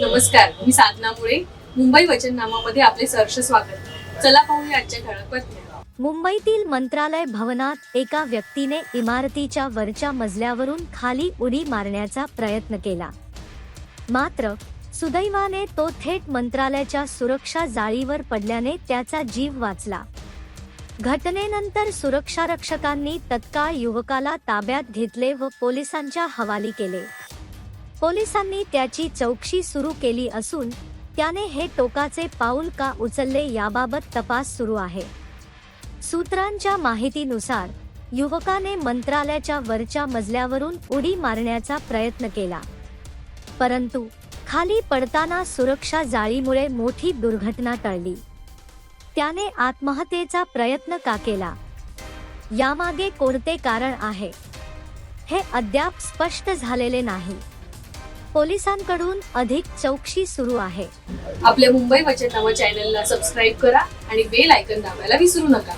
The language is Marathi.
नमस्कार मी साधना मुळे. मुंबई वचननामामध्ये आपले सहर्ष स्वागत. चला पाहूया आजच्या ठळक बातम्या. मुंबईतील मंत्रालय भवनात एका व्यक्तीने इमारतीच्या वरच्या मजल्यावरून खाली उडी मारण्याचा प्रयत्न केला. मात्र सुदैवाने तो थेट मंत्रालयाच्या सुरक्षा जाळीवर पडल्याने त्याचा जीव वाचला. घटनेनंतर सुरक्षारक्षकांनी तत्काळ युवकाला ताब्यात घेतले व पोलिसांच्या हवाली केले. पोलिसांनी त्याची चौकशी सुरू केली असून त्याने हे टोकाचे पाऊल का उचलले याबाबत तपास सुरू आहे. सूत्रांच्या माहितीनुसार युवकाने मंत्रालयाच्या वरच्या मजल्यावरून उडी मारण्याचा प्रयत्न केला. परंतु खाली पडताना सुरक्षा जाळीमुळे मोठी दुर्घटना टळली. त्याने आत्महत्येचा प्रयत्न का केला? यामागे कोणते कारण आहे? हे अद्याप स्पष्ट झालेले नाही. पोलिसांकडून अधिक चौकशी सुरू आहे. आपल्या मुंबई वचननामा चॅनलला सबस्क्राईब करा आणि बेल आयकन दाबायला विसरू नका.